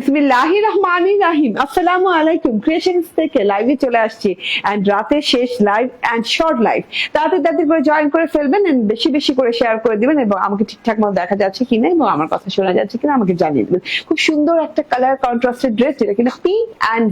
বিসমিল্লাহি রহমানির রাহিম আসসালামু আলাইকুম। ক্রিয়েশনস থেকে লাইভে চলে আসছি। রাতের শেষ লাইভ শর্ট লাইভ করে জয়েন করে ফেলবেন বেশি বেশি করে শেয়ার করে দিবেন এবং আমাকে ঠিকঠাক মতো দেখা যাচ্ছে এবং আমার কথা শোনা যাচ্ছে কিনা আমাকে জানিয়ে দিবেন। খুব সুন্দর একটা কালার কন্ট্রাস্টেড ড্রেস যেটা কিনা পিঙ্ক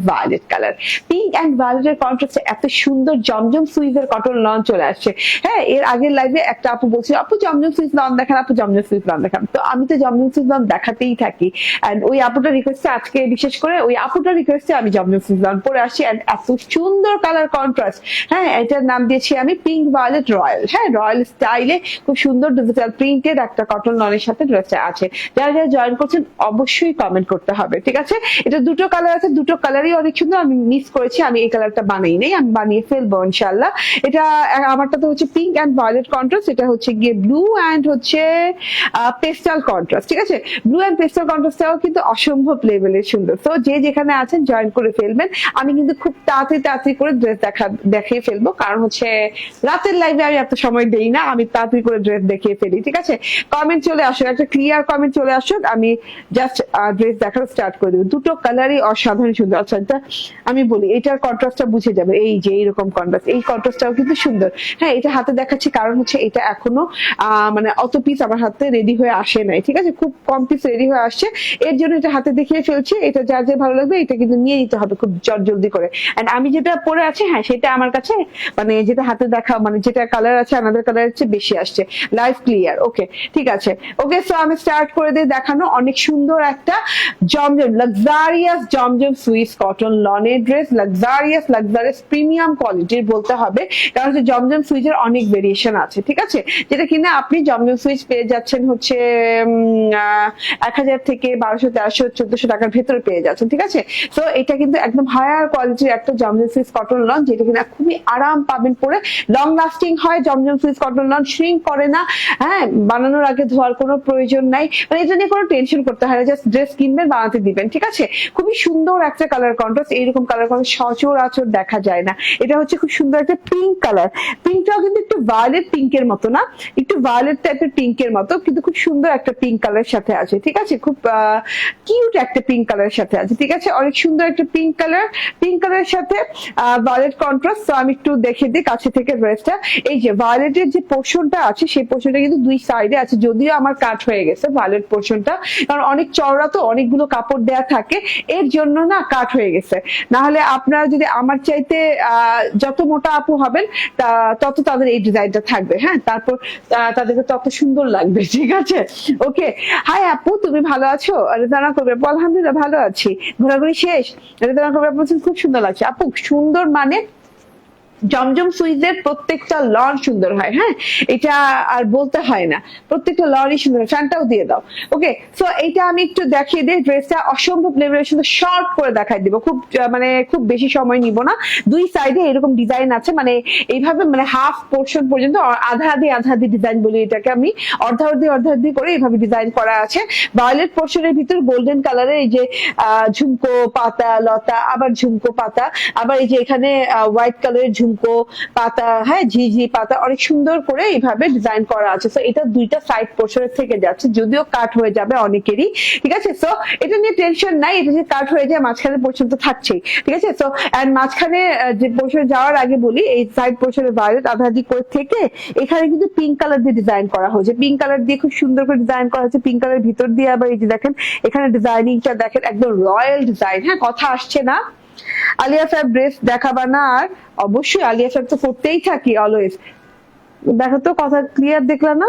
ভায়োলেট কালার পিঙ্ক ভায়োলেটের কন্ট্রাস্টে এত সুন্দর জমজম সুইজের কটন লন চলে আসছে। হ্যাঁ এর আগের লাইভে একটা আপু বলছিল, আপু, জমজম সুইজ লন দেখান, আপু, জমজম সুইজ লন দেখান। তো আমি তো জমজম সুইজ লন দেখাতেই থাকি। এন্ড ওই আপুটা রিকোয়েস্টে আজকে বিশেষ করে ওই আপুটা রিকোয়েস্টে আমি জমজম সুইজ লন পরে এন্ড এত সুন্দর কালার কন্ট্রাস্ট হ্যাঁ এটার নাম দিয়েছি আমি পিঙ্ক ভায়োলেট রয়্যাল হ্যাঁ রয়্যাল স্টাইলে খুব সুন্দর ডিজিটাল প্রিন্টেড একটা কটন লনের সাথে ড্রেসটা আছে। যারা যারা জয়েন করছেন অবশ্যই কমেন্ট করতে হবে, ঠিক আছে? এটা দুটো কালার আছে, দুটো কালারই অনেক সুন্দর। আমি মিস করেছি, আমি এই কালারটা বানাই নাই, আমি বানিয়ে ফেলব ইনশাল্লাহ এটা, আমারটা তো হচ্ছে পিঙ্ক অ্যান্ড ভায়োলেট কন্ট্রাস্ট এটা হচ্ছে গিয়ে ব্লু অ্যান্ড হচ্ছে পেস্টাল কন্ট্রাস্ট ঠিক আছে? ব্লু অ্যান্ড পেস্টাল কন্ট্রাস্টটাও কিন্তু অসম্ভব লেভেলের সুন্দর। তো যে যেখানে আছেন জয়েন করে ফেলবেন। আমি কিন্তু খুব তাড়াতাড়ি তাড়াতাড়ি করে ড্রেস দেখা, দেখিয়ে ফেলব। কারণ হচ্ছে, রাতের লাইভে আমি এত সময় দেই না। আমি তাড়াতাড়ি করে ড্রেস দেখিয়ে ফেলি, ঠিক আছে? কমেন্ট চলে আসুক একটা ক্লিয়ার কমেন্ট চলে আসুক আমি জাস্ট ড্রেস দেখানো স্টার্ট করে দেবো। দুটো কালারই অসাধারণ সুন্দর। আচ্ছা এটা আমি বলি, এটার কন্ট্রাস্টটা বুঝে যাবে। এই যে, এইরকম কন্ট্রাস্ট এই কন্ট্রাস্টটাও কিন্তু সুন্দর। হ্যাঁ এটা হাতে দেখাচ্ছি। কারণ হচ্ছে, এটা এখনও মানে অত পিস আমার হাতে রেডি হয়ে আসে নাই, ঠিক আছে? খুব কম পিস রেডি হয়ে আসছে। এর জন্য এটা হাতে দেখিয়ে ফেলছি, এটা যার যে ভালো লাগবে, এটা কিন্তু নিয়ে নিতে হবে খুব জল জলদি করে। এন্ড আমি যেটা পরে আছি হ্যাঁ সেটা আমার কাছে মানে যেটা হাতে দেখা মানে যেটা কালার আছে আমাদের কালারের চেয়ে বেশি আসছে। লাইফ ক্লিয়ার ওকে ঠিক আছে। ওকে সো আমি স্টার্ট করে দিয়ে দেখানো অনেক সুন্দর একটা Zamzam luxurious Zamzam Swiss cotton লনের dress luxurious luxurious premium কোয়ালিটির বলতে হবে, কারণ হচ্ছে জমজম সুইচের অনেক ভেরিয়েশন আছে, ঠিক আছে? যেটা কিনা আপনি জমজম সুইচ পেয়ে যাচ্ছেন হচ্ছে এক হাজার থেকে বারোশো, তেরোশো, চোদ্দশো টাকার ভেতরে পেয়ে যাচ্ছেন, ঠিক আছে? তো এটা কিন্তু একদম হায়ার কোয়ালিটির একটা জমজম সুইচ কটন লন যেটা কিনা খুবই আরাম পাবেন পরে। লং লাস্টিং হয় Zamzam Swiss cotton lawn shrink করে না। হ্যাঁ বানানোর আগে ধোয়ার কোনো প্রয়োজন নাই। মানে এটা নিয়ে কোনো টেনশন করতে হয় না জাস্ট ড্রেস কিনবেন, বানাতে দিবেন, ঠিক আছে? খুবই সুন্দর একটা কালার কন্ট্রাস্ট এইরকম কালার কন্ট্রাস্ট সচরাচর দেখা যায় না। এটা হচ্ছে খুব সুন্দর একটা পিঙ্ক কালার পিঙ্কটাও কিন্তু একটু ভায়োলেট পিঙ্কের মতো না? একটু ভায়োলেট টাইপের পিঙ্কের মতো, কিন্তু খুব সুন্দর একটা পিঙ্ক কালারের সাথে আছে, ঠিক আছে? খুব কিউট একটা পিঙ্ক কালারের সাথে আছে ঠিক আছে? অনেক সুন্দর একটা পিঙ্ক কালার পিঙ্ক কালারের সাথে ভায়োলেট কন্ট্রাস্ট তো আমি একটু দেখে দিই কাছে থেকে ড্রেসটা এই যে ভায়োলেটের যে পোর্শনটা আছে সেই পোর্শনটা কিন্তু দুই সাইডে আছে যদিও আমার কাট হয়ে গেছে ভায়োলেট পোর্শনটা কারণ অনেক চওড়া তো অনেকগুলো কাপড় দেয়া থাকে এর জন্য না কাট হয়ে গেছে। না হলে আপনারা যদি আমার চাইতে যত মোটা আপু হবেন তত তাদের এই ডিজাইনটা থাকবে হ্যাঁ? তারপর তাদেরকে তত সুন্দর লাগবে ঠিক আছে? ওকে হাই আপু তুমি ভালো আছো? রেদানা করবে আপু, আলহামদুলিল্লাহ ভালো আছি। ঘোরাঘুরি শেষ? এটা বলছেন, খুব সুন্দর লাগছে। আপু সুন্দর মানে জমজম সুইজের প্রত্যেকটা লন সুন্দর হয় হ্যাঁ? এটা আর বলতে হয় না। প্রত্যেকটা লনই সুন্দর ফ্যানটাও দিয়ে দাও। ওকে সো এইটা আমি একটু দেখিয়ে দিই। ড্রেসটা অসম্ভব লেভেলের সুন্দর শর্ট করে দেখাই দিব। খুব মানে খুব বেশি সময় নিব না। দুই সাইডে এরকম ডিজাইন আছে। মানে এইভাবে মানে হাফ পোর্শন পর্যন্ত আধা আধি আধা আধি ডিজাইন বলি এটাকে আমি। অর্ধা অর্ধি অর্ধা অর্ধি করে এইভাবে ডিজাইন করা আছে। ভায়োলেট পোর্শনের ভিতর গোল্ডেন কালারের এই যে ঝুমকো পাতা, লতা, আবার ঝুমকো পাতা, আবার এই যে এখানে হোয়াইট কালারের ঝুমকো, পাতা হ্যাঁ ঝিঝি পাতা অনেক সুন্দর করে এইভাবে ডিজাইন করা আছে। তো এটা দুইটা সাইড পোর্শনের থেকে যাচ্ছে, যদিও কাট হয়ে যাবে অনেকেরই, ঠিক আছে? সো এটা নিয়ে টেনশন নাই, এটা যে কাট হয়ে যায় মাঝখানে পর্যন্ত থাকছেই, ঠিক আছে? তো এন্ড মাঝখানে যে পোর্শনে যাওয়ার আগে বলি, এই সাইড পোর্শনে ভায়োলেট আধাদি করে থেকে এখানে কিন্তু পিঙ্ক কালার দিয়ে ডিজাইন করা হয়েছে। পিঙ্ক কালার দিয়ে খুব সুন্দর করে ডিজাইন করা হয়েছে। পিঙ্ক কালার ভিতর দিয়ে আবার এই যে দেখেন, এখানে ডিজাইনিংটা দেখেন, একদম রয়্যাল ডিজাইন হ্যাঁ কথা আসছে না। আলিয়া সাহেব ড্রেস দেখাবা না, আর অবশ্যই আলিয়া সাহেব তো করতেই থাকি অলওয়েজ দেখো তো, কথা ক্লিয়ার দেখলা না?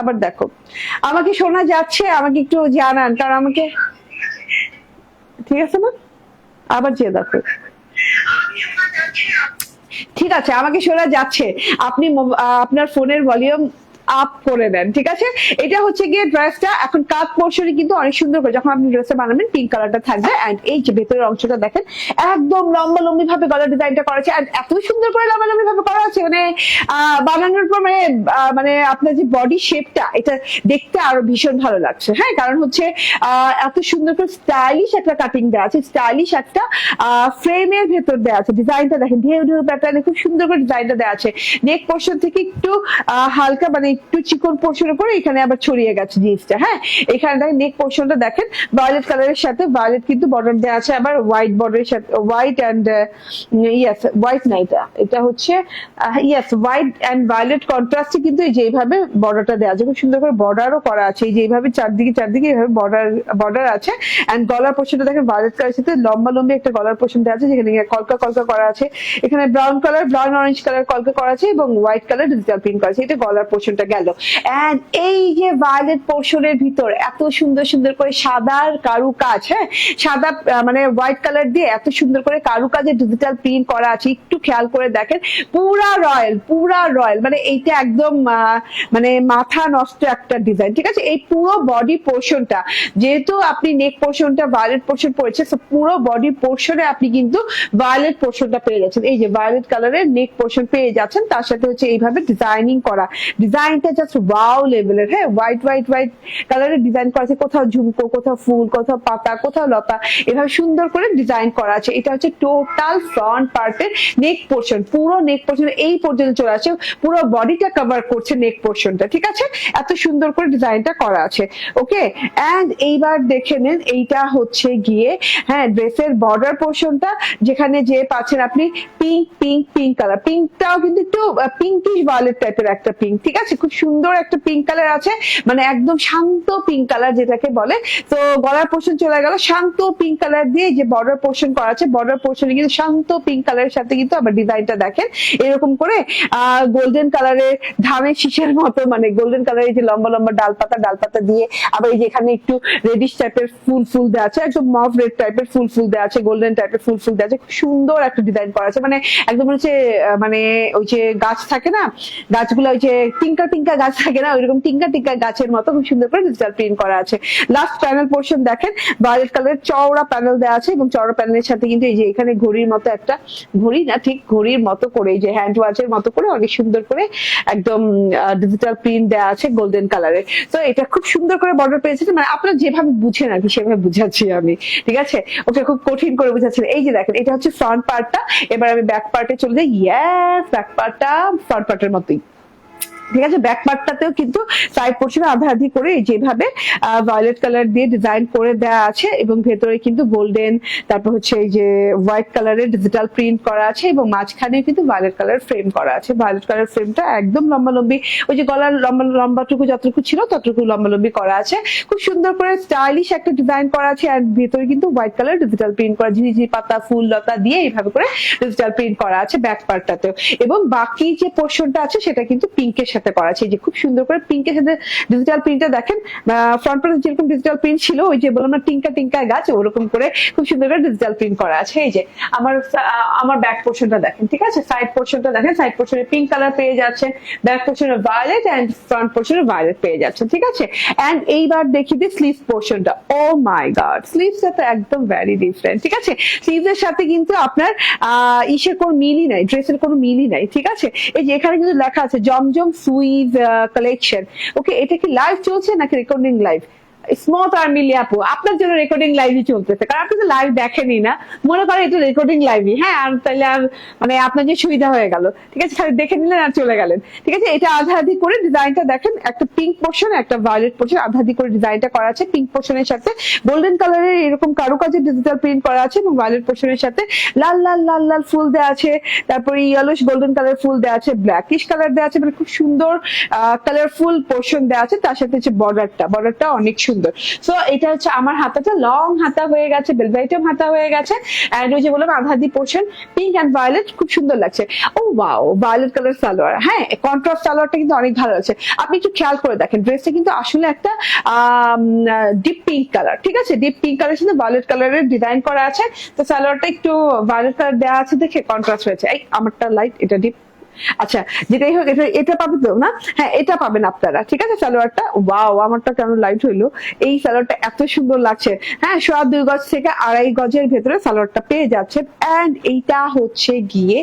আবার দেখো। আমাকে শোনা যাচ্ছে, আমাকে একটু জানান, কারণ আমাকে ঠিক আছে না? আবার যে দেখো। ঠিক আছে, আমাকে শোনা যাচ্ছে। আপনি আপনার ফোনের ভলিউম আপ করে দেন, ঠিক আছে? এটা হচ্ছে গিয়ে ড্রেসটা এখন কাত পোর্শনে কিন্তু অনেক সুন্দর করে, যখন আপনি ড্রেসটা বানাবেন পিঙ্ক কালারটা থাকবে। এন্ড এই যে ভেতরের অংশটা দেখেন, একদম লম্বা লম্বি ভাবে গলার ডিজাইনটা করা আছে। And এত সুন্দর করে লম্বা লম্বি ভাবে করা আছে মানে বানানোর পর মানে মানে আপনার যে বডি শেপটা এটা দেখতে আরও ভীষণ ভালো লাগছে। হ্যাঁ কারণ হচ্ছে এত সুন্দর করে স্টাইলিশ একটা কাটিং দেওয়া আছে। স্টাইলিশ একটা ফ্রেমের ভেতর দেওয়া আছে। ডিজাইনটা দেখেন ঢেউ ঢেউ প্যাটার্নে খুব সুন্দর করে ডিজাইনটা দেওয়া আছে। নেক পোর্শন থেকে একটু হালকা মানে একটু চিকন পোর্শনে করে এখানে আবার ছড়িয়ে গেছে জিনিসটা হ্যাঁ? এখানে দেখেন নেক পোর্শনটা দেখেন ভায়োলেট কালারের সাথে ভায়োলেট কিন্তু বর্ডার দেওয়া আছে, আবার হোয়াইট বর্ডারের সাথে হোয়াইট অ্যান্ড ইয়েস হোয়াইট না এটা এটা হচ্ছে ইয়েস হোয়াইট অ্যান্ড ভায়োলেট কন্ট্রাস্টে কিন্তু এই যেভাবে বর্ডারটা দেওয়া আছে, খুব সুন্দর করে বর্ডারও করা আছে, এই যেভাবে চারদিকে চারদিকে এইভাবে বর্ডার বর্ডার আছে অ্যান্ড গলার পোর্শনটা দেখেন ভায়োলেট কালারের সাথে, লম্বা লম্বি একটা গলার পোর্শন দেওয়া আছে, যেখানে কলকা কলকা করা আছে, এখানে brown colour brown orange colour কলকা করা আছে, এবং হোয়াইট কালার ডিজিটাল প্রিন্ট করা আছে, এটা গলার পোর্শনটা গেল। এন্ড এই যে ভায়োলেট পোর্শনের ভিতর এত সুন্দর সুন্দর করে সাদার কারু কাজ হ্যাঁ? সাদা মানে হোয়াইট কালার দিয়ে এত সুন্দর করে কারু কাজে ডিজিটাল প্রিন্ট করা আছে, একটু খেয়াল করে দেখেন। পুরা রয়্যাল পুরা রয়্যাল মানে এইটা একদম মানে মাথা নষ্ট একটা ডিজাইন ঠিক আছে? এই পুরো বডি পোর্শনটা যেহেতু আপনি নেক পোর্শনটা ভায়োলেট পোর্শন পড়েছে পুরো বডি পোর্শনে আপনি কিন্তু ভায়োলেট পোর্শনটা পেয়ে যাচ্ছেন। এই যে ভায়োলেট কালারের নেক পোর্শন পেয়ে যাচ্ছেন, তার সাথে হচ্ছে এইভাবে ডিজাইনিং করা। ডিজাইনটা জাস্ট ওয়াও লেভেলের হ্যাঁ হোয়াইট হোয়াইট হোয়াইট কালারের ডিজাইন করা আছে। কোথাও ঝুমকো, কোথাও ফুল, কোথাও পাতা, কোথাও লতা, এভাবে সুন্দর করে ডিজাইন করা আছে। এটা হচ্ছে টোটাল ফ্রন্ট পার্টের নেক পোর্শন পুরো নেক পোর্শন এই পর্যন্ত চলে আসে। পুরো বডিটা কভার করছে নেক পোর্শনটা ঠিক আছে? এত সুন্দর করে ডিজাইনটা করা আছে। ওকে এন্ড এইবার দেখে নেন, এইটা হচ্ছে গিয়ে হ্যাঁ ড্রেসের বর্ডার পোর্শনটা যেখানে যে পাচ্ছেন আপনি পিঙ্ক পিঙ্ক পিঙ্ক কালার পিঙ্কটাও কিন্তু একটু পিঙ্কিশ ভায়োলেট টাইপের একটা পিঙ্ক ঠিক আছে? খুব সুন্দর একটা পিঙ্ক কালার আছে মানে একদম শান্ত পিঙ্ক কালার যেটাকে বলে। তো গলার পোর্শন চলে গেল, শান্ত পিঙ্ক কালার দিয়ে যে বর্ডার পোর্শন করা আছে বর্ডার পোর্শনে কিন্তু শান্ত পিঙ্ক কালারের সাথে কিন্তু আবার ডিজাইনটা দেখেন। এরকম করে গোল্ডেন কালারের ধানের শীষের মতো মানে গোল্ডেন কালারের যে লম্বা লম্বা ডালপাতা ডালপাতা দিয়ে আবার এই যে এখানে একটু রেডিশ টাইপের ফুল ফুল দেওয়া আছে, একদম মভ রেড টাইপের ফুল ফুল দেওয়া আছে গোল্ডেন টাইপের ফুল ফুল দেওয়া আছে, খুব সুন্দর একটা ডিজাইন করা আছে। মানে একদম হচ্ছে মানে ওই যে গাছ থাকে না, গাছগুলো ওই যে টিঙ্কা টিঙ্কা গাছ থাকে না, ওইরকম টিঙ্কা টিঙ্কা গাছের মতো খুব সুন্দর করে ডিজিটাল প্রিন্ট করা আছে। লাস্ট প্যানেল পোর্শন দেখেন ভায়োলেট কালারের চওড়া প্যানেল দেওয়া আছে এবং চওড়া প্যানেলের সাথে কিন্তু এই যে এখানে ঘড়ির মতো একটা ঘড়ি না, ঠিক ঘড়ির মতো করে এই যে হ্যান্ড ওয়াচের মতো করে অনেক সুন্দর করে একদম ডিজিটাল প্রিন্ট দেওয়া আছে গোল্ডেন কালারের তো এটা খুব সুন্দর করে বর্ডার পেয়েছে মানে আপনারা যেভাবে বুঝেন আর কি, সেভাবে বুঝাচ্ছি আমি, ঠিক আছে? ওকে খুব কঠিন করে বুঝাচ্ছেন। এই যে দেখেন, এটা হচ্ছে ফ্রন্ট পার্টটা এবার আমি ব্যাক পার্টে চলে যাই। ইয়েস ব্যাক পার্টটা ফ্রন্ট পার্টের মতোই। ঠিক আছে ব্যাক পার্টটাতেও কিন্তু সাইড পোর্শনে আধা আধি করে যেভাবে ভায়োলেট কালার দিয়ে ডিজাইন করে দেওয়া আছে এবং ভেতরে কিন্তু গোল্ডেন তারপর হচ্ছে এই যে হোয়াইট কালারের ডিজিটাল প্রিন্ট করা আছে এবং মাঝখানে কিন্তু ভায়োলেট কালার ফ্রেম করা আছে। ভায়োলেট কালার ফ্রেমটা একদম লম্বালম্বি, ওই যে গলার লম্বা, লম্বাটুকু যতটুকু ছিল ততটুকু লম্বালম্বি করা আছে। খুব সুন্দর করে স্টাইলিশ একটা ডিজাইন করা আছে আর ভেতরে কিন্তু হোয়াইট কালার ডিজিটাল প্রিন্ট করা ঝিঝি পাতা, ফুল, লতা দিয়ে এইভাবে করে ডিজিটাল প্রিন্ট করা আছে ব্যাক পার্টটাতেও এবং বাকি যে পোর্শনটা আছে সেটা কিন্তু পিঙ্কের সাথে করা আছে যে খুব সুন্দর করে পিঙ্কের সাথে ডিজিটাল প্রিন্টটা দেখেন ফ্রন্ট পার্টে যেরকম ডিজিটাল প্রিন্ট ছিল, ওই যে বললাম না টিঙ্কা টিঙ্কা গাছ, ওরকম করে খুব সুন্দর করে ডিজিটাল প্রিন্ট করা আছে। এই যে আমার আমার ব্যাক পোর্শনটা দেখেন, ঠিক আছে? সাইড পোর্শনটা দেখেন সাইড পোর্শনে পিঙ্ক কালার পেয়ে যাচ্ছেন ব্যাক পোর্শনে ভায়োলেট এন্ড ফ্রন্ট পোর্শনে ভায়োলেট পেয়ে যাচ্ছেন ঠিক আছে? এন্ড এইবার দেখি দিই স্লিভ পোর্শনটা ও মাই গড স্লিভসটা তো একদম ভ্যারি ডিফারেন্ট ঠিক আছে? স্লিভস এর সাথে কিন্তু আপনার ইসের কোনো মিলই নাই ড্রেসের কোনো মিলই নাই, ঠিক আছে? এই যে এখানে কিন্তু লেখা আছে, জমজম সুইভ কালেকশন ওকে এটা কি লাইভ চলছে নাকি রেকর্ডিং লাইভ স্মথ আর মিলি আপু আপনার জন্য রেকর্ডিং লাইভই চলতেছে। কারণ আপনি তো লাইভ দেখেনি না। মনে করেন এটা রেকর্ডিং লাইভই হ্যাঁ আর তাহলে আর মানে আপনার যে সুবিধা হয়ে গেল। ঠিক আছে খালি দেখে নিলেন আর চলে গেলেন। ঠিক আছে, এটা আধা আধি করে ডিজাইনটা দেখেন। একটা পিঙ্ক পোর্শন একটা ভায়োলেট পোর্শন আধা আধি করে ডিজাইনটা করা আছে পিঙ্ক পোর্শনের সাথে। গোল্ডেন কালারের এরকম কারুকাজের ডিজিটাল প্রিন্ট করা আছে এবং ভায়োলেট পোর্শনের সাথে। লাল লাল লাল লাল ফুল দেওয়া আছে। তারপরে ইয়েলোশ গোল্ডেন কালার ফুল দেওয়া আছে ব্ল্যাকিশ কালার দেওয়া আছে। মানে খুব সুন্দর কালারফুল পোর্শন দেওয়া আছে। তার সাথে হচ্ছে বর্ডারটা বর্ডারটা অনেক সুন্দর। সো এটা হচ্ছে আমার হাতাটা। লং হাতা হয়ে গেছে বেলভাইটম হাতা হয়ে গেছে। এন্ড ওই যে বললাম আধাদি পোর্শন পিঙ্ক অ্যান্ড ভায়োলেট খুব সুন্দর লাগছে। ও ওয়াও ভায়োলেট কালার সালোয়ার। হ্যাঁ কন্ট্রাস্ট সালোয়ারটা কিন্তু অনেক ভালো আছে আপনি একটু খেয়াল করে দেখেন। ড্রেসটা কিন্তু আসলে একটা ডিপ পিঙ্ক কালার ঠিক আছে? ডিপ পিঙ্ক কালার সাথে ভায়োলেট কালারের ডিজাইন করা আছে। তো সালোয়ারটা একটু ভায়োলেট কালার দেওয়া আছে দেখে কন্ট্রাস্ট হয়েছে। এই, আমারটা লাইট এটা ডিপ আচ্ছা যেটাই হোক, এটা এটা পাবে তো, না? হ্যাঁ এটা পাবেন আপনারা, ঠিক আছে? সালোয়ারটা? ওয়াও, আমারটা কেন লাইট হইল? এই সালোয়ারটা এত সুন্দর লাগছে। হ্যাঁ সোয়া দুই গজ থেকে আড়াই গজের ভেতরে সালোয়ারটা পেয়ে যাচ্ছেন। এন্ড এইটা হচ্ছে গিয়ে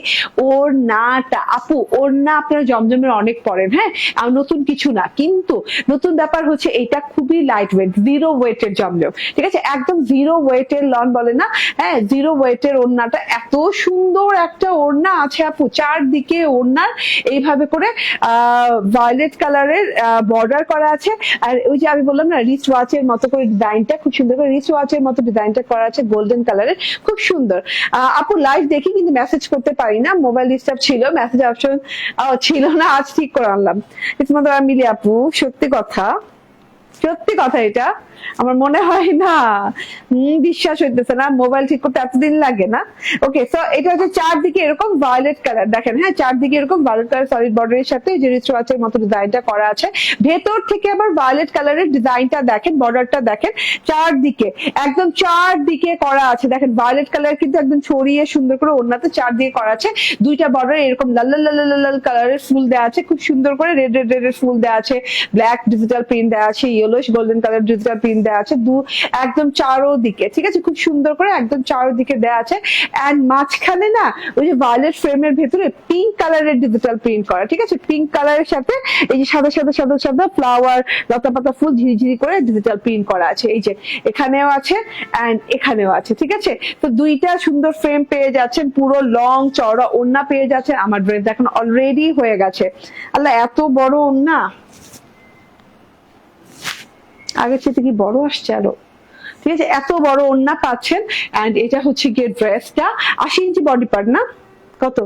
ওর নাটা আপু ওর না আপনারা জমজমের অনেক পরেন হ্যাঁ? আর নতুন কিছু না। কিন্তু নতুন ব্যাপার হচ্ছে এটা খুবই লাইট ওয়েট জিরো ওয়েটের জমজম, ঠিক আছে? একদম জিরো ওয়েটের লন বলে না? হ্যাঁ জিরো ওয়েটের ওড়নাটা। এত সুন্দর একটা ওড়না আছে, আপু, চারদিকে ওড়নার এইভাবে করে ভায়োলেট কালারের বর্ডার করা আছে। আর ওই যে আমি বললাম না রিচ ওয়াচের মতো করে ডিজাইনটা খুব সুন্দর করে রিচ ওয়াচের মতো ডিজাইনটা করা আছে গোল্ডেন কালারের খুব সুন্দর। আপু লাইভ দেখি, কিন্তু মেসেজ করতে পারি না মোবাইল ডিস্টার্ব ছিল মেসেজ অপশন ছিল না, আজ ঠিক করে আনলাম। ইসমত মিলি আপু, সত্যি কথা। সত্যি কথা এটা আমার মনে হয় না বিশ্বাস হইতেছে না মোবাইল ঠিক করতে এতদিন লাগে না ওকে সো এটা হচ্ছে চারদিকে এরকম ভায়োলেট কালার দেখেন হ্যাঁ চারদিকে এরকম ভায়োলেট কালার সলিড বর্ডারের সাথে যে রিচুয়াচের মতো ডিজাইনটা করা আছে ভেতর থেকে আবার ভায়োলেট কালারের ডিজাইনটা দেখেন বর্ডারটা দেখেন চারদিকে একদম চারদিকে করা আছে দেখেন ভায়োলেট কালার কিন্তু একদম ছড়িয়ে সুন্দর করে ওড়নাতে চারদিকে করা আছে দুইটা বর্ডার এরকম লাল লাল লাল লাল কালারের ফুল দেওয়া আছে খুব সুন্দর করে রেড রেড রেড ফুল দেওয়া আছে ব্ল্যাক ডিজিটাল প্রিন্ট দেওয়া আছে yellowish golden colour digital print দেওয়া আছে, দু একদম চারোদিকে, ঠিক আছে? খুব সুন্দর করে একদম চারোদিকে দেওয়া আছে। এন্ড মাঝখানে না, ওই যে ভায়োলেট ফ্রেমের ভেতরে পিঙ্ক কালারের ডিজিটাল প্রিন্ট করা, ঠিক আছে? পিঙ্ক কালারের সাথে এই যে সাদা সাদা সাদা সাদা ফ্লাওয়ার লতা পাতা ফুল ঝিরিঝিরি করে ডিজিটাল প্রিন্ট করা আছে। এই যে এখানেও আছে এন্ড এখানেও আছে, ঠিক আছে? তো দুইটা সুন্দর ফ্রেম পেয়ে যাচ্ছেন, পুরো লং চওড়া ওড়না পেয়ে যাচ্ছেন। আমার ড্রেস এখন অলরেডি হয়ে গেছে। আল্লাহ, এত বড় ওড়না? আগের চেয়ে কি বড় আসছে আরও? ঠিক আছে, এত বড় অন্য পাচ্ছেন এটা হচ্ছে গিয়ে ড্রেসটা আশি ইঞ্চি বডি পার্ট না? কত?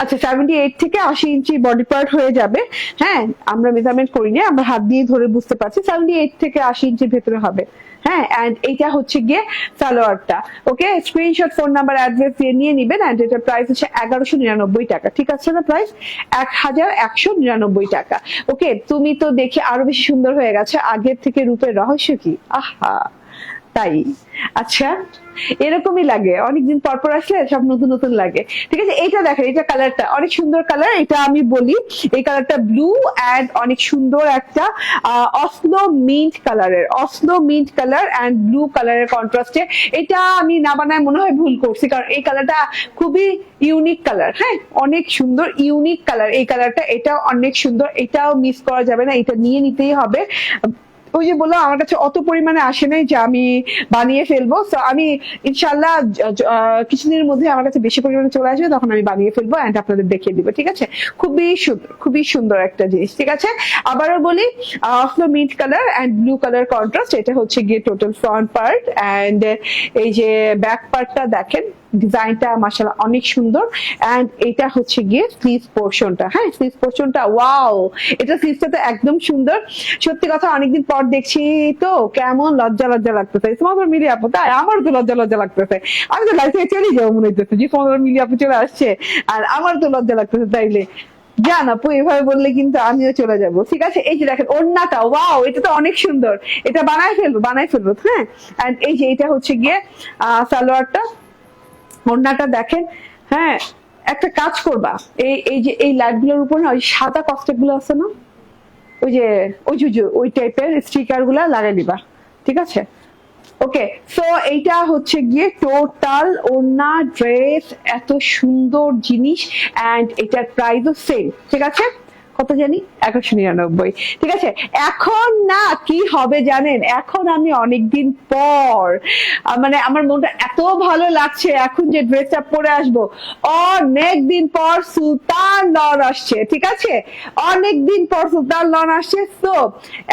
আচ্ছা সেভেন্টি এইট থেকে আশি ইঞ্চি বডি পার্ট হয়ে যাবে। হ্যাঁ আমরা মেজারমেন্ট করিনি, আমরা হাত দিয়ে ধরে বুঝতে পারছি সেভেন্টি এইট থেকে আশি ইঞ্চির ভেতরে হবে। হ্যাঁ এইটা হচ্ছে গিয়ে সালোয়ারটা। Okay screenshot phone number address দিয়ে নিয়ে নিবেন এন্ড এটার প্রাইস হচ্ছে এগারোশো নিরানব্বই টাকা। ঠিক আছে না প্রাইস এক হাজার একশো নিরানব্বই টাকা। ওকে তুমি তো দেখে আরও বেশি সুন্দর হয়ে গেছে, আগের থেকে রূপের রহস্য কি? আহা! তাই। আচ্ছা এরকমই লাগে। অনেকদিন পর পর আসলে সব নতুন নতুন লাগে। ঠিক আছে, এইটা দেখেন এটা কালারটা অনেক সুন্দর কালার এটা আমি বলি। এই কালারটা ব্লু অ্যান্ড অনেক সুন্দর একটা অসলো মিন্ট কালারের অসলো মিন্ট কালার অ্যান্ড ব্লু কালারের কন্ট্রাস্টে এটা আমি না বানায় মনে হয় ভুল করছি, কারণ এই কালারটা খুবই ইউনিক কালার হ্যাঁ অনেক সুন্দর ইউনিক কালার এই কালারটা এটা অনেক সুন্দর, এটাও মিস করা যাবে না, এটা নিয়ে নিতেই হবে। ওই যে বললাম, আমার কাছে অত পরিমাণে আসে নাই যে আমি বানিয়ে ফেলব। তো আমি ইনশাল্লাহ কিছুদিনের মধ্যে আমার কাছে বেশি পরিমাণে চলে আসবে, তখন আমি বানিয়ে ফেলব অ্যান্ড আপনাদের দেখিয়ে দিব, ঠিক আছে? খুবই সুন্দর খুবই সুন্দর একটা জিনিস, ঠিক আছে? আবারও বলি অফলো mint colour and blue colour contrast এটা হচ্ছে গিয়ে টোটাল ফ্রন্ট পার্ট অ্যান্ড এই যে ব্যাক পার্টটা দেখেন ডিজাইনটা মাসাল্লাহ অনেক সুন্দর। অ্যান্ড এটা হচ্ছে গিয়ে স্লিভ পোর্শনটা হ্যাঁ স্লিভ পোর্শনটা ওয়াও এটা স্লিভটা তো একদম সুন্দর। সত্যি কথা, অনেকদিন পর দেখছি তো কেমন লজ্জা লজ্জা লাগতেছে। তোমাদের মিলি আপু, তাই আমার তো লজ্জা লজ্জা লাগতেছে। আমি তো লাইফ চলে যাব মনে হইতেছে যে তোমাদের মিলি আপু চলে আসছে। আর আমার তো লজ্জা লাগতেছে তাইলে। জান আপু, এভাবে বললে কিন্তু আমিও চলে যাব। ঠিক আছে, এই যে দেখেন, ওড়নাটা ওয়াও এটা তো অনেক সুন্দর। এটা বানায় ফেলব বানায় ফেলব হ্যাঁ? এন্ড এই যে এটা হচ্ছে গিয়ে সালোয়ারটা। ওড়নাটা দেখেন হ্যাঁ একটা কাজ করবা। এই এই যে, এই লাইটগুলোর উপর না, ওই সাদা কস্টেপগুলো আছে না? ওই যে ওই যে, ওই টাইপের স্টিকারগুলা লাগাই দিবা, ঠিক আছে? ওকে সো এইটা হচ্ছে গিয়ে টোটাল ওড়না ড্রেস এত সুন্দর জিনিস অ্যান্ড এটার প্রাইসও সেম ঠিক আছে? কত জানি? একশো নিরানব্বই। ঠিক আছে? এখন না, কি হবে জানেন? এখন আমি অনেকদিন পর মানে আমার মনটা এত ভালো লাগছে এখন যে ড্রেসটা পরে আসব। অনেক দিন পর সুলতান লন আসছে, ঠিক আছে? অনেক দিন পর সুলতান লন আসছে। তো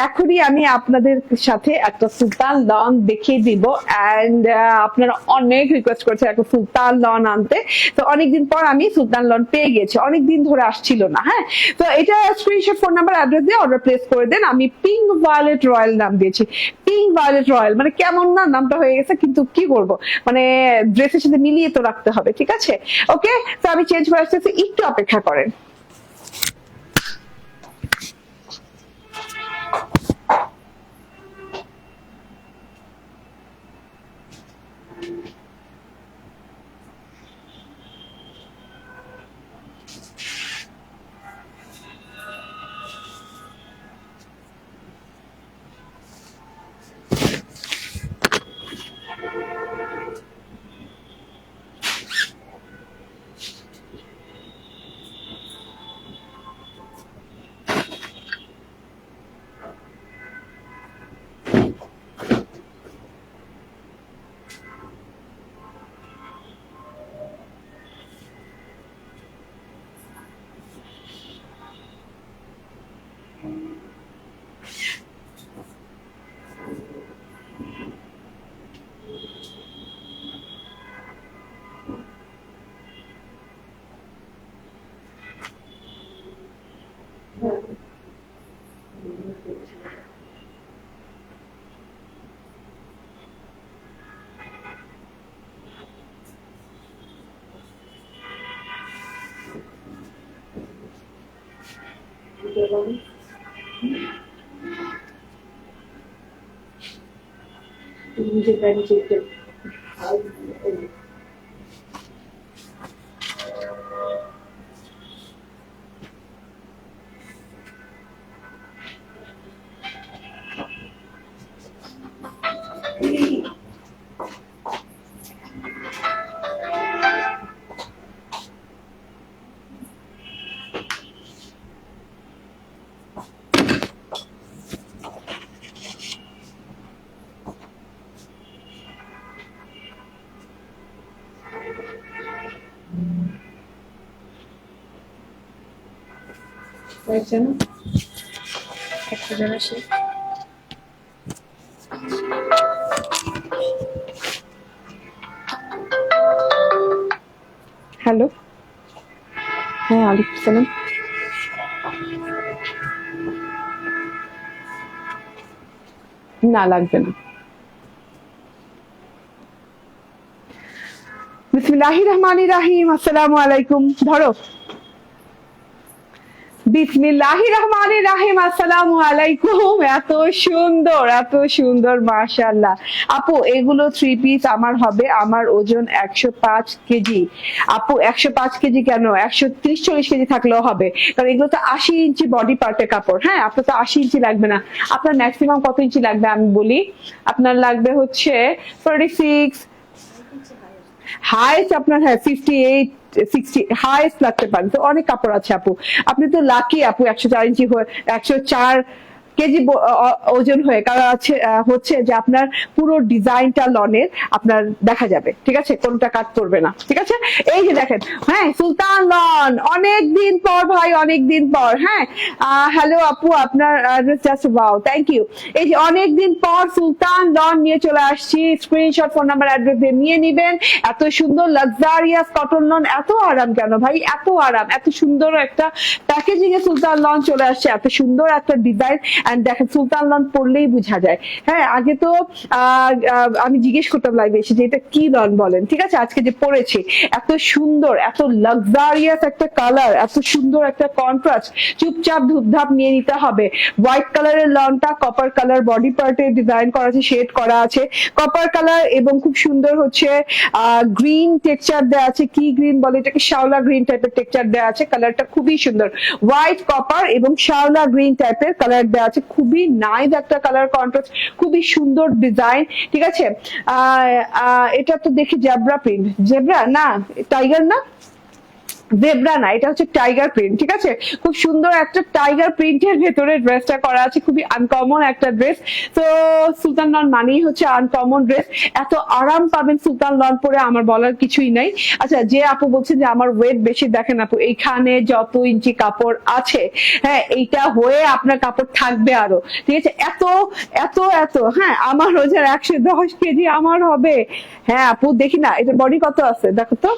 এখনই আমি আপনাদের সাথে একটা সুলতান লন দেখিয়ে দিব। অ্যান্ড আপনারা অনেক রিকোয়েস্ট করছে একটা সুলতান লন আনতে। তো অনেকদিন পর আমি সুলতান লন পেয়ে গেছি। অনেকদিন ধরে আসছিল না হ্যাঁ? তো এটা স্ক্রিনশট ফোন নাম্বার অ্যাড্রেস দিয়ে অর্ডার প্লেস করে দেন। আমি পিঙ্ক ভায়োলেট রয়্যাল নাম দিয়েছি। পিং ভায়োলেট রয়্যাল মানে কেমন না নামটা হয়ে গেছে, কিন্তু কি করব মানে ড্রেসের সাথে মিলিয়ে তো রাখতে হবে, ঠিক আছে? ওকে তো আমি চেঞ্জ করে আসতেছি, একটু অপেক্ষা করেন। करोगी मुझे कर যেন একটা আসে হ্যালো। হ্যাঁ আলিকুম সালাম না, লাগবে না। বিসমিল্লাহির রহমানির রাহিম। আসসালামু আলাইকুম। ধরো। এত সুন্দর এত সুন্দর, মাশাআল্লাহ। আপু, এগুলো থ্রি পিস আমার হবে, আমার ওজন একশো পাঁচ কেজি। আপু, একশো পাঁচ কেজি কেন? একশো ত্রিশ চল্লিশ কেজি থাকলেও হবে। কারণ এগুলো তো আশি ইঞ্চি বডি পার্টের কাপড়। হ্যাঁ আপনার তো আশি ইঞ্চি লাগবে না। আপনার ম্যাক্সিমাম কত ইঞ্চি লাগবে আমি বলি? আপনার লাগবে হচ্ছে সিক্স হাইস্ট আপনার হ্যাঁ ফিফটি এইট সিক্সটি হাইস্ট লাগতে পারেন তো অনেক কাপড় আছে আপু। আপনি তো লাকি আপু, একশো চার ইঞ্চি একশো চার কেজি ওজন হয়ে, কারণ আছে হচ্ছে যে আপনার পুরো ডিজাইনটা লনের আপনার দেখা যাবে, ঠিক আছে? কোনটা কাট করবে না, ঠিক আছে? এই যে দেখেন হ্যাঁ সুলতান লন অনেক দিন পর ভাই অনেক দিন পর হ্যাঁ? হ্যালো আপু, আপনার জাস্ট ওয়াও থ্যাংক ইউ এই যে অনেক দিন পর সুলতান লন নিয়ে চলে আসছি স্ক্রিনশট ফোন নাম্বার অ্যাড্রেস দিয়ে নিয়ে নিবেন। এত সুন্দর লাক্সারিয়াস কটন লন, এত আরাম কেন ভাই? এত আরাম, এত সুন্দর একটা প্যাকেজিং এ সুলতান লন চলে আসছে, এত সুন্দর একটা ডিজাইন এন্ড দেখেন, সুলতান লন পড়লেই বোঝা যায়। হ্যাঁ আগে তো আমি জিজ্ঞেস করতাম লাইভে এসে যে এটা কি লন বলেন? ঠিক আছে, আজকে যে পড়েছি, এত সুন্দর, এত লাক্সারিয়াস একটা কালার এত সুন্দর একটা কন্ট্রাস্ট চুপচাপ ধূপধাপ নিয়ে নিতে হবে। হোয়াইট কালারের লনটা কপার কালার বডি পার্টে ডিজাইন করা আছে শেড করা আছে। কপার কালার এবং খুব সুন্দর হচ্ছে গ্রিন টেক্সচার দেওয়া আছে। কি গ্রিন বলে? এটাকে শাওলা গ্রিন টাইপের টেক্সচার দেওয়া আছে কালারটা খুবই সুন্দর। হোয়াইট কপার এবং শাওলা গ্রিন টাইপের কালার দেওয়া আছে। খুবই নাইস একটা কালার কন্ট্রাস্ট খুবই সুন্দর ডিজাইন ঠিক আছে? এটা তো দেখি জেব্রা প্রিন্ট জেব্রা না টাইগার না? জেব্রা না, এটা হচ্ছে টাইগার প্রিন্ট ঠিক আছে? খুব সুন্দর একটা টাইগার প্রিন্টের ভেতরে ড্রেসটা করা আছে, খুবই আনকমন একটা ড্রেস তো সুলতান লন মানেই হচ্ছে আনকমন ড্রেস এত আরাম পাবেন সুলতান লন পরে, আমার বলার কিছুই নাই। আচ্ছা যে আপু বলছে যে আমার ওয়েট বেশি, দেখেন আপু, এইখানে যত ইঞ্চি কাপড় আছে হ্যাঁ এইটা হয়ে আপনার কাপড় থাকবে আরও, ঠিক আছে? এত এত এত হ্যাঁ আমার ওজন একশো দশ কেজি আমার হবে। হ্যাঁ আপু, দেখি না এটা বডি কত আছে? দেখো তো।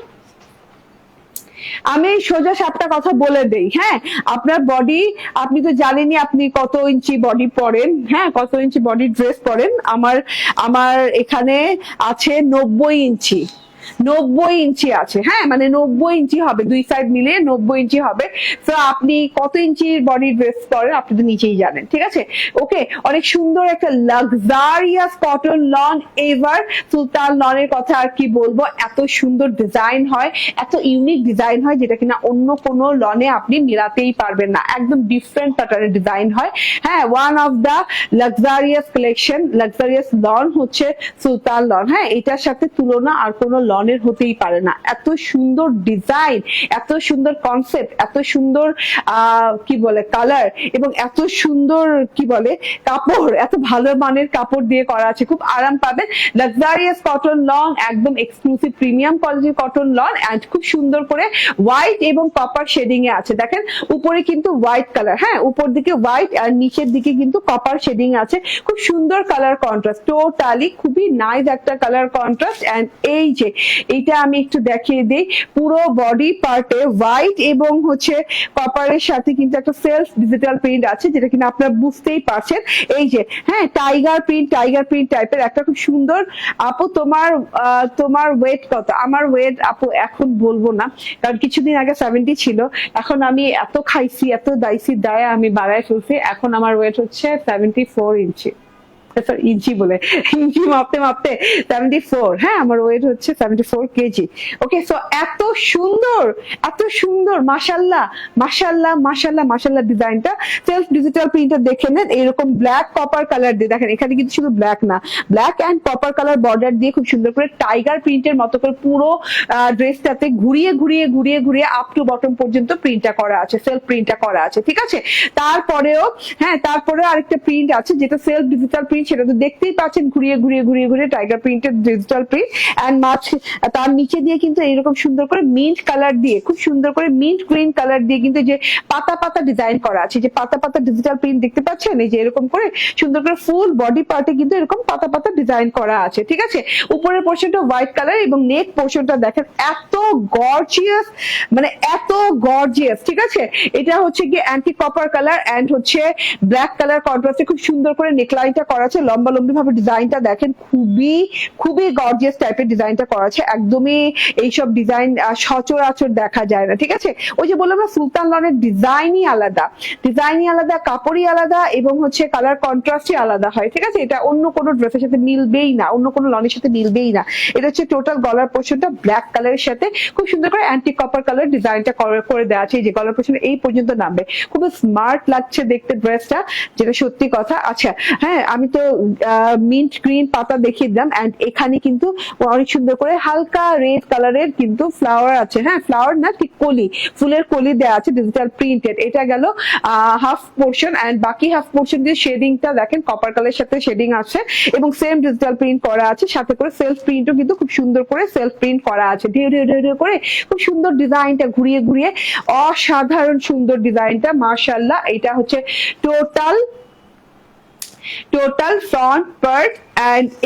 আমি সোজা সাপটা কথা বলে দেই হ্যাঁ? আপনার বডি আপনি তো জানেনই আপনি কত ইঞ্চি বডি পরেন হ্যাঁ? কত ইঞ্চি বডি ড্রেস পরেন। আমার আমার এখানে আছে নব্বই ইঞ্চি। নব্বই ইঞ্চি আছে। হ্যাঁ মানে নব্বই ইঞ্চি হবে, দুই সাইড মিলিয়ে নব্বই ইঞ্চি হবে। তো আপনি কত ইঞ্চি বডি ড্রেস পরেন আপনি তো নিচেই জানেন, ঠিক আছে? ওকে অনেক সুন্দর একটা লাক্সারিয়াস কটন লন এবার সুলতান লনের কথা আর কি বলব? এত সুন্দর ডিজাইন হয়, এত ইউনিক ডিজাইন হয় যেটা কিনা অন্য কোনো লনে আপনি মিলাতেই পারবেন না। একদম ডিফারেন্ট প্যাটার্নের ডিজাইন হয়। হ্যাঁ one of the luxurious collection luxurious lawn হচ্ছে সুলতান লন হ্যাঁ এটার সাথে তুলনা আর কোনো লনের হতেই পারে না। এত সুন্দর ডিজাইন এত সুন্দর কনসেপ্ট এত সুন্দর কি বলে কালার এবং এত সুন্দর, কি বলে, কাপড়, এত ভালো মানের কাপড় দিয়ে করা আছে। খুব আরাম পাবেন। লাক্সারিয়াস কটন লং একদম এক্সক্লুসিভ প্রিমিয়াম কোয়ালিটির কটন লন অ্যান্ড খুব সুন্দর করে হোয়াইট এবং কপার শেডিং এ আছে। দেখেন, উপরে কিন্তু হোয়াইট কালার হ্যাঁ উপর দিকে হোয়াইট আর নিচের দিকে কিন্তু কপার শেডিং আছে। খুব সুন্দর কালার কন্ট্রাস্ট টোটালি খুবই নাইস একটা কালার কন্ট্রাস্ট অ্যান্ড এই যে এটা আমি একটু দেখিয়ে দিই। পুরো বডি পার্টে হোয়াইট এবং হচ্ছে কপারের সাথে কিন্তু একটা সেলফ ডিজিটাল প্রিন্ট আছে, যেটা কিনা আপনারা বুঝতেই পারছেন। এই যে হ্যাঁ টাইগার প্রিন্ট টাইগার প্রিন্ট টাইপের একটা খুব সুন্দর। আপু, তোমার তোমার ওয়েট কত? আমার ওয়েট আপু, এখন বলব না, কারণ কিছুদিন আগে সেভেন্টি ছিল। এখন আমি এত খাইছি, এত দাইছি, দায় আমি বাড়ায় ফেলছি। এখন আমার ওয়েট হচ্ছে সেভেন্টি ফোর ইঞ্চি ইঞ্চি বলে। ইঞ্চি মাপতে মাপতে সেভেন্টি ফোর হ্যাঁ আমার ওয়েট হচ্ছে seventy four KG okay so এত সুন্দর এত সুন্দর মাসাল্লাহ মাসাল্লাহ মাসাল্লাহ মাসাল্লাহ ডিজাইনটা সেলফ ডিজিটাল প্রিন্টার দেখে নেন, এরকম ব্ল্যাক কপার কালার দিয়ে। দেখেন, এখানে কিন্তু শুধু ব্ল্যাক না। Black and copper colour border দিয়ে খুব সুন্দর করে টাইগার প্রিন্টের মতো করে পুরো ড্রেসটাতে ঘুরিয়ে ঘুরিয়ে ঘুরিয়ে ঘুরিয়ে আপ টু বটম পর্যন্ত প্রিন্টটা করা আছে সেলফ প্রিন্টটা করা আছে, ঠিক আছে? তারপরেও হ্যাঁ তারপরেও আরেকটা প্রিন্ট আছে, যেটা সেলফ ডিজিটাল প্রিন্ট সেটা তো দেখতেই পাচ্ছেন, ঘুরিয়ে ঘুরিয়ে ঘুরিয়ে ঘুরিয়ে টাইগার প্রিন্টের ডিজিটাল প্রিন্ট অ্যান্ড মাছ তার নিচে দিয়ে কিন্তু এরকম সুন্দর করে মিন্ট কালার দিয়ে, খুব সুন্দর করে মিন্ট গ্রিন কালার দিয়ে কিন্তু যে পাতা পাতা ডিজাইন করা আছে। যে পাতা পাতা ডিজিটাল প্রিন্ট দেখতে পাচ্ছেন? এই যে এরকম করে সুন্দর করে ফুল বডি পার্টে কিন্তু এরকম পাতা পাতা ডিজাইন করা আছে, ঠিক আছে? উপরের পোর্শনটা হোয়াইট কালার এবং নেক পোর্শনটা দেখেন, এত গর্জিয়াস মানে এত গর্জিয়াস ঠিক আছে? এটা হচ্ছে কি অ্যান্টি কপার কালার অ্যান্ড হচ্ছে ব্ল্যাক কালার কন্ট্রাস্টে খুব সুন্দর করে নেকলাইনটা করা আছে লম্বা লম্বি ভাবে ডিজাইনটা দেখেন, খুবই খুবই গর্জিয়াস টাইপের ডিজাইনটা করা আছে একদমই এইসব ডিজাইন সচরাচর দেখা যায় না, ঠিক আছে? ওই যে বললাম না, সুলতান লনের ডিজাইনই আলাদা। ডিজাইনই আলাদা, কাপড়ই আলাদা এবং হচ্ছে কালার কন্ট্রাস্টই আলাদা হয়, ঠিক আছে? এটা অন্য কোনো ড্রেসের সাথে মিলবেই না, অন্য কোনো লনের সাথে মিলবেই না। এটা হচ্ছে টোটাল গলার পোর্শনটা ব্ল্যাক কালারের সাথে খুব সুন্দর করে অ্যান্টি কপার কালার ডিজাইনটা করে দেওয়া আছে। যে গলার পোর্শন এই পর্যন্ত নামবে। খুব স্মার্ট লাগছে দেখতে ড্রেসটা যেটা সত্যি কথা। আচ্ছা হ্যাঁ আমি তো মিন্ট গ্রিন পাতা দেখিয়ে দিলাম এন্ড এখানে কিন্তু অনেক সুন্দর করে হালকা রেড কালারের কিন্তু ফ্লাওয়ার আছে। হ্যাঁ ফ্লাওয়ার না, ঠিক কলি। ফুলের কলি দেওয়া আছে ডিজিটাল প্রিন্টেড এটা গেল হাফ পোর্শন এন্ড বাকি হাফ পোর্শন দিয়ে শেডিংটা দেখেন কপার কালারের সাথে শেডিং আছে, এবং সেম ডিজিটাল প্রিন্ট করা আছে, সাথে করে সেলফ প্রিন্টও কিন্তু খুব সুন্দর করে সেলফ প্রিন্ট করা আছে। ঢেউ ঢেউ ঢেউ ঢেউ করে খুব সুন্দর ডিজাইনটা ঘুরিয়ে ঘুরিয়ে, অসাধারণ সুন্দর ডিজাইনটা মার্শাল্লাহ এটা হচ্ছে টোটাল টোটাল ফ্রন্ট পার্ট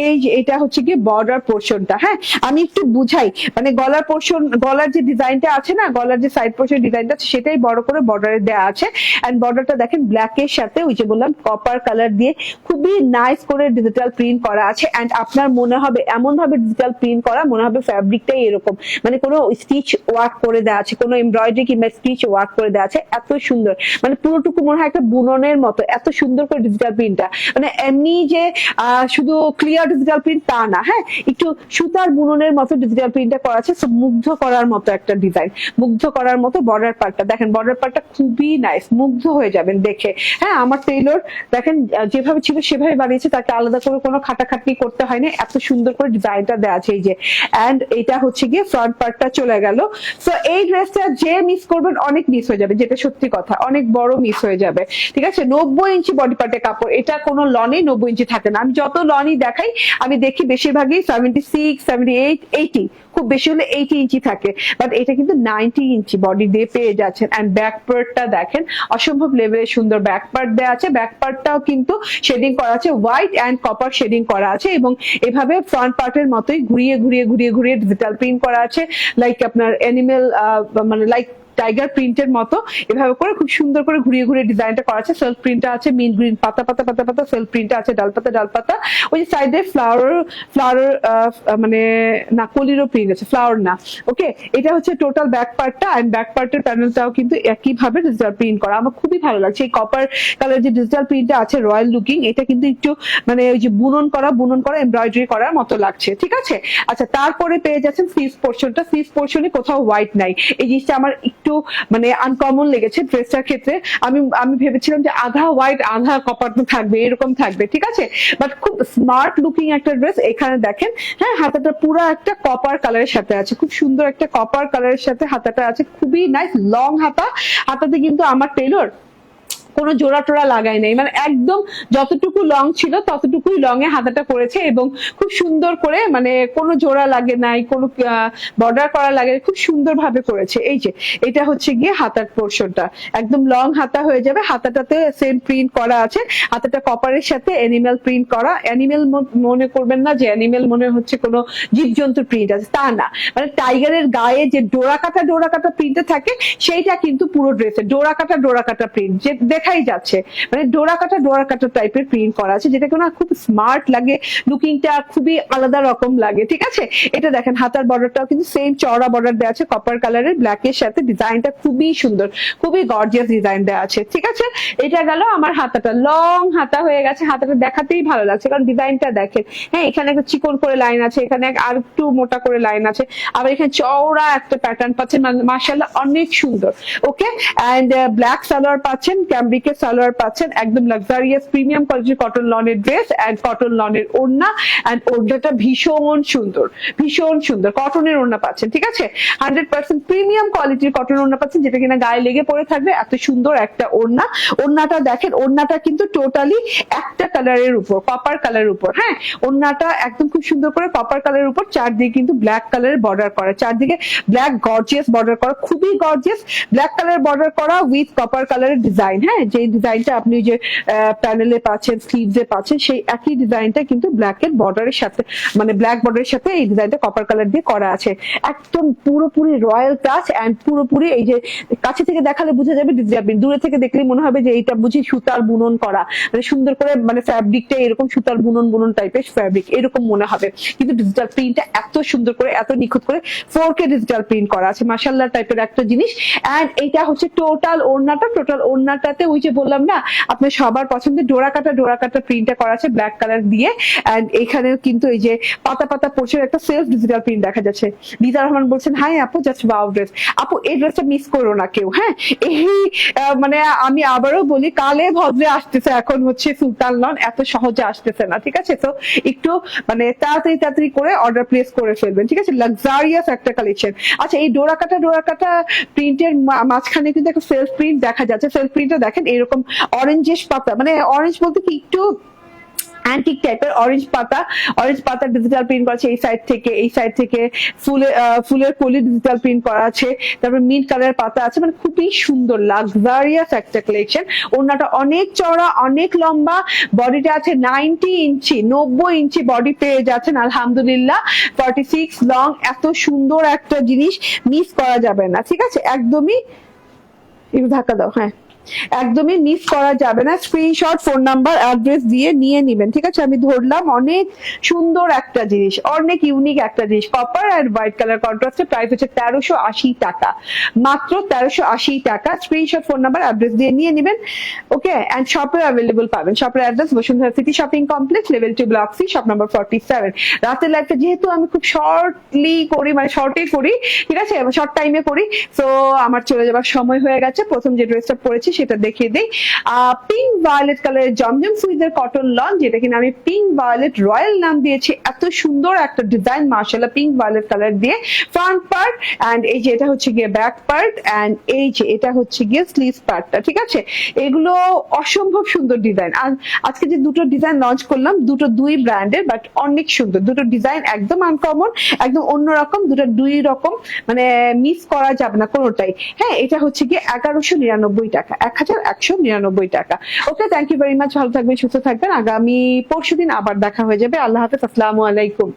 এই এটা হচ্ছে কি বর্ডার পোর্শনটা হ্যাঁ? আমি একটু বুঝাই। মানে গলার পোর্শন গলার যে ডিজাইনটা আছে না, গলার যে সাইড পোর্শন ডিজাইনটা আছে, সেটাই বড় করে বর্ডারে দেওয়া আছে। এন্ড বর্ডারটা দেখেন ব্ল্যাক এর সাথে ওই যে বললাম কপার কালার দিয়ে খুবই নাইস করে ডিজিটাল প্রিন্ট করা আছে। এন্ড আপনার মনে হবে এমন ভাবে ডিজিটাল প্রিন্ট করা, মনে হবে ফ্যাব্রিকটাই এরকম। মানে কোনো স্টিচ ওয়ার্ক করে দেওয়া আছে, কোনো এমব্রয়ডারি কিংবা স্টিচ ওয়ার্ক করে দেওয়া আছে, এত সুন্দর। মানে পুরোটুকু মনে হয় একটা বুননের মতো, এত সুন্দর করে ডিজিটাল প্রিন্টটা মানে এমনি যে শুধু ক্লিয়ার ডিজিটাল প্রিন্ট তা না হ্যাঁ? একটু সুতার বুননের মতো ডিজিটাল প্রিন্টটা করা আছে মুগ্ধ করার মতো একটা ডিজাইন মুগ্ধ করার মতো বর্ডার পার্টটা দেখেন বর্ডার পার্টটা খুবই নাইস মুগ্ধ হয়ে যাবেন দেখে। হ্যাঁ আমার টেইলর দেখেন যেভাবে ছিল সেভাবে বানিয়েছে, তাকে আলাদা করে কোনো খাটাখাটনি করতে হয়নি, এত সুন্দর করে ডিজাইনটা দেওয়া আছে এই যে। এন্ড এটা হচ্ছে গিয়ে ফ্রন্ট পার্টটা চলে গেল। সো এই ড্রেসটা যে মিস করবেন, অনেক মিস হয়ে যাবে, যেটা সত্যি কথা, অনেক বড় মিস হয়ে যাবে। ঠিক আছে? নব্বই ইঞ্চি বডি পার্টের কাপড়, এটা কোনো লনে নব্বই ইঞ্চি থাকে না। আমি যত লনই দেখাই, আমি দেখি বেশিরভাগই seventy six seventy eight eighty খুব বেশি হলে এইটি ইঞ্চি থাকে। বাট এটা কিন্তু নাইনটি ইঞ্চি বডি দিয়ে পেয়ে যাচ্ছেন। অ্যান্ড ব্যাক পার্টটা দেখেন, অসম্ভব লেভেলের সুন্দর ব্যাক পার্ট দেওয়া আছে। ব্যাক পার্টটাও কিন্তু শেডিং করা আছে। হোয়াইট অ্যান্ড কপার শেডিং করা আছে এবং এভাবে ফ্রন্ট পার্টের মতোই ঘুরিয়ে ঘুরিয়ে ঘুরিয়ে ঘুরিয়ে ডিজিটাল প্রিন্ট করা আছে। লাইক আপনার অ্যানিমেল মানে লাইক টাইগার প্রিন্টের মতো। এভাবে করে খুব সুন্দর করে ঘুরিয়ে ঘুরিয়ে ডিজাইনটা করা আছে। সেলফ প্রিন্টটা আছে মিন গ্রিন পাতা পাতা পাতা পাতা সেলফ প্রিন্টটা আছে, ডাল পাতা ডাল পাতা। ওই যে সাইডে ফ্লাওয়ার ফ্লাওয়ার মানে না কলিরও প্রিন্ট আছে ফ্লাওয়ার না। ওকে এটা হচ্ছে টোটাল ব্যাক পার্টটা এন্ড ব্যাক পার্টের প্যানেলটাও কিন্তু একই ভাবে ডিজিটাল প্রিন্ট করা। আমার খুবই ভালো লাগছে। এই কপার কালার যে ডিজিটাল প্রিন্টটা আছে রয়্যাল লুকিং এটা কিন্তু একটু মানে ওই যে বুনন করা বুনন করা এমব্রয়ডারি করার মতো লাগছে। ঠিক আছে? আচ্ছা তারপরে পেয়ে যাচ্ছেন ফিস পোর্শনটা ফিস পোর্শনে কোথাও হোয়াইট নাই। এই জিনিসটা আমার একটু মানে আনকমন লেগেছে ড্রেসটার ক্ষেত্রে। আমি আমি ভেবেছিলাম যে আধা হোয়াইট আধা কপার থাকবে, এরকম থাকবে, ঠিক আছে? বাট খুব স্মার্ট লুকিং একটা ড্রেস এখানে দেখেন হ্যাঁ হাতাটা পুরো একটা কপার কালারের সাথে আছে, খুব সুন্দর একটা কপার কালারের সাথে হাতাটা আছে, খুবই নাইস লং হাতা। হাতাতে কিন্তু আমার টেলর কোনো জোড়া টোড়া লাগাই নাই। মানে একদম যতটুকু লং ছিল, ততটুকুই লং এ হাতাটা করেছে এবং খুব সুন্দর করে মানে কোনো জোড়া লাগে নাই, কোনো বর্ডার করা লাগে খুব সুন্দর ভাবে করেছে। এই যে, এটা হচ্ছে গিয়ে হাতার পোর্শনটা একদম লং হাতা হয়ে যাবে। হাতাটাতে সেম প্রিন্ট করা আছে। হাতাটা কপারের সাথে অ্যানিমেল প্রিন্ট করা। অ্যানিমেল মনে করবেন না যে অ্যানিমেল মনে হচ্ছে কোনো জীবজন্তু প্রিন্ট আছে, তা না। মানে টাইগারের গায়ে যে ডোরা কাটা ডোরা কাটা প্রিন্টে থাকে, সেইটা কিন্তু পুরো ড্রেসে ডোরা কাটা ডোরা কাটা প্রিন্ট যে দেখাই যাচ্ছে। মানে ডোরা কাটা ডোরা কাটা টাইপের প্রিন্ট করা আছে যেটা কোনো খুব স্মার্ট লাগে লুকিংটা খুবই আলাদা রকম লাগে, ঠিক আছে? এটা দেখেন, হাতার বর্ডারটাও কিন্তু সেম চওড়া বর্ডার দেওয়া আছে কপার কালারের ব্ল্যাক এর সাথে ডিজাইনটা খুবই সুন্দর, খুবই গর্জিয়াস ডিজাইন দেওয়া আছে, ঠিক আছে? এটা গেল আমার হাতাটা লং হাতা হয়ে গেছে, হাতাটা দেখাতেই ভালো লাগছে, কারণ ডিজাইনটা দেখেন। হ্যাঁ এখানে একটা চিকন করে লাইন আছে, এখানে আর একটু মোটা করে লাইন আছে, আবার এখানে চওড়া একটা প্যাটার্ন পাচ্ছেন মার্শাল্লাহ অনেক সুন্দর ওকে অ্যান্ড ব্ল্যাক সালোয়ার পাচ্ছেন ক্যাম্ব্রিকের সালোয়ার পাচ্ছেন একদম লাক্সারিয়াস প্রিমিয়াম কোয়ালিটির কটন লনের ড্রেস অ্যান্ড কটন লনের ওড়না অ্যান্ড ওড়নাটা ভীষণ সুন্দর ভীষণ সুন্দর। কটনের ওড়না পাচ্ছেন, ঠিক আছে? হান্ড্রেড পার্সেন্ট প্রিমিয়াম কোয়ালিটির কটন ওড়না পাচ্ছেন, যেটা কিনা গায়ে লেগে পড়ে থাকবে, এত সুন্দর একটা ওড়না। ওড়নাটা দেখেন, ওড়নাটা কিন্তু টোটালি একটা কালারের উপর কপার কালারের উপর হ্যাঁ? ওড়নাটা একদম খুব সুন্দর করে কপার কালারের উপর, চারদিকে কিন্তু ব্ল্যাক কালারের বর্ডার করা, চারদিকে ব্ল্যাক গর্জিয়াস বর্ডার করা, খুবই গর্জিয়াস ব্ল্যাক কালার বর্ডার করা উইথ কপার কালারের ডিজাইন হ্যাঁ? যে ডিজাইনটা আপনি যে প্যানেলে পাচ্ছেন স্লিভসে পাচ্ছেন, সেই একই ডিজাইনটা কিন্তু ব্ল্যাক এর বর্ডারের সাথে মানে ব্ল্যাক বর্ডারের সাথে এই ডিজাইনটা কপার কালার দিয়ে করা আছে। একদম পুরোপুরি রয়্যাল টাচ অ্যান্ড পুরোপুরি এই যে, কাছে থেকে দেখালে বোঝা যাবে দূরে থেকে দেখলে মনে হবে যে এইটা বুঝি সুতার বুনন করা। মানে সুন্দর করে মানে ফ্যাব্রিকটা এরকম সুতার বুনন বুনন টাইপের ফ্যাব্রিক এরকম মনে হবে। কিন্তু ডিজিটাল প্রিন্টটা এত সুন্দর করে, এত নিখুঁত করে ফোর কে ডিজিটাল প্রিন্ট করা আছে। মাসাল্লাহ টাইপের একটা জিনিস। অ্যান্ড এইটা হচ্ছে টোটাল ওড়নাটা টোটাল ওড়নাটাতে ওই যে বললাম না, আপনার সবার পছন্দের ডোরা কাটা ডোরা কাটা প্রিন্টটা করা আছে ব্ল্যাক কালার দিয়ে অ্যান্ড এখানে কিন্তু এই যে পাতা পাতা পোর্শন একটা সেলফ ডিজিটাল প্রিন্ট দেখা যাচ্ছে। লিজা রহমান বলছেন, হাই আপু জাস্ট বাউ ড্রেস আপু, এই ড্রেসটা মিস করো না কেউ হ্যাঁ? এই মানে আমি আবারও বলি, কালে ভদ্রে আসতেছে এখন হচ্ছে সুলতান লন এত সহজে আসতেছে না, ঠিক আছে? তো একটু মানে তাড়াতাড়ি তাড়াতাড়ি করে অর্ডার প্লেস করে ফেলবেন, ঠিক আছে? লাক্সারিয়াস একটা কালেকশন আচ্ছা এই ডোরা কাটা ডোরা কাটা প্রিন্টের মাঝখানে কিন্তু একটা সেলফ প্রিন্ট দেখা যাচ্ছে। সেলফ প্রিন্টটা দেখেন এরকম অরেঞ্জিশ পাতা মানে অরেঞ্জ বলতে কি একটু অ্যান্টিক টাইপের অরেঞ্জ পাতা অরেঞ্জ পাতা ডিজিটাল প্রিন্ট করা আছে এই সাইড থেকে, এই সাইড থেকে ফুলের ফুলের কলি ডিজিটাল প্রিন্ট করা আছে, তারপর মিন্ট কালারের পাতা আছে মানে খুবই সুন্দর লাক্সারিয়াস একটা কালেকশন ওনাটা অনেক চড়া অনেক লম্বা বডিটা আছে নাইনটি ইঞ্চি, নব্বই ইঞ্চি বডি পেয়ে যাচ্ছেন, আলহামদুলিল্লাহ। ফর্টি সিক্স লং এত সুন্দর একটা জিনিস মিস করা যাবে না, ঠিক আছে? একদমই ধাক্কা দাও হ্যাঁ। একদমই মিস করা যাবে না। স্ক্রিনশট ফোন নাম্বার অ্যাড্রেস দিয়ে নিয়ে নিবেন, ঠিক আছে? আমি ধরলাম অনেক সুন্দর একটা জিনিস, অনেক ইউনিক একটা জিনিস। কপার আর হোয়াইট কালার কন্ট্রাস্টের প্রাইস হচ্ছে তেরোশো আশি টাকা। মাত্র তেরোশো আশি টাকা। স্ক্রিনশট ফোন নাম্বার অ্যাড্রেস দিয়ে নিয়ে নিবেন। ওকে অ্যান্ড শপে অ্যাভেলেবল পাবেন। শপের address Bashundhara City shopping complex level two block C shop number forty seven রাতের লাইফটা যেহেতু আমি খুব শর্টলি করি মানে শর্টে করি, ঠিক আছে? শর্ট টাইমে করি তো আমার চলে যাবার সময় হয়ে গেছে। প্রথম যে ড্রেসটা পরেছি সেটা দেখিয়ে দিই। পিঙ্ক ভায়োলেট কালারের জমজম সুইজের কটন লন যেটা কিনা আমি পিঙ্ক ভায়োলেট রয়্যাল নাম দিয়েছি। এত সুন্দর একটা ডিজাইন মার্শাল্লাহ পিঙ্ক ভায়োলেট কালার দিয়ে। ফ্রন্ট পার্ট অ্যান্ড এই যে এটা হচ্ছে গিয়ে ব্যাক পার্ট অ্যান্ড এই যে এটা হচ্ছে গিয়ে স্লিভ পার্টটা ঠিক আছে? এগুলো অসম্ভব সুন্দর ডিজাইন আর আজকে যে দুটো ডিজাইন লঞ্চ করলাম, দুটো দুই ব্র্যান্ডের বাট অনেক সুন্দর। দুটো ডিজাইন একদম আনকমন একদম অন্যরকম, দুটো দুই রকম মানে মিস করা যাবে না কোনোটাই। হ্যাঁ এটা হচ্ছে গিয়ে এগারোশো নিরানব্বই টাকা। এক হাজার একশো নিরানব্বই টাকা। Okay thank you very much ভালো থাকবেন, সুস্থ থাকবেন। আগামী পরশুদিন আবার দেখা হয়ে যাবে। আল্লাহ হাফেজ, আসসালামু আলাইকুম।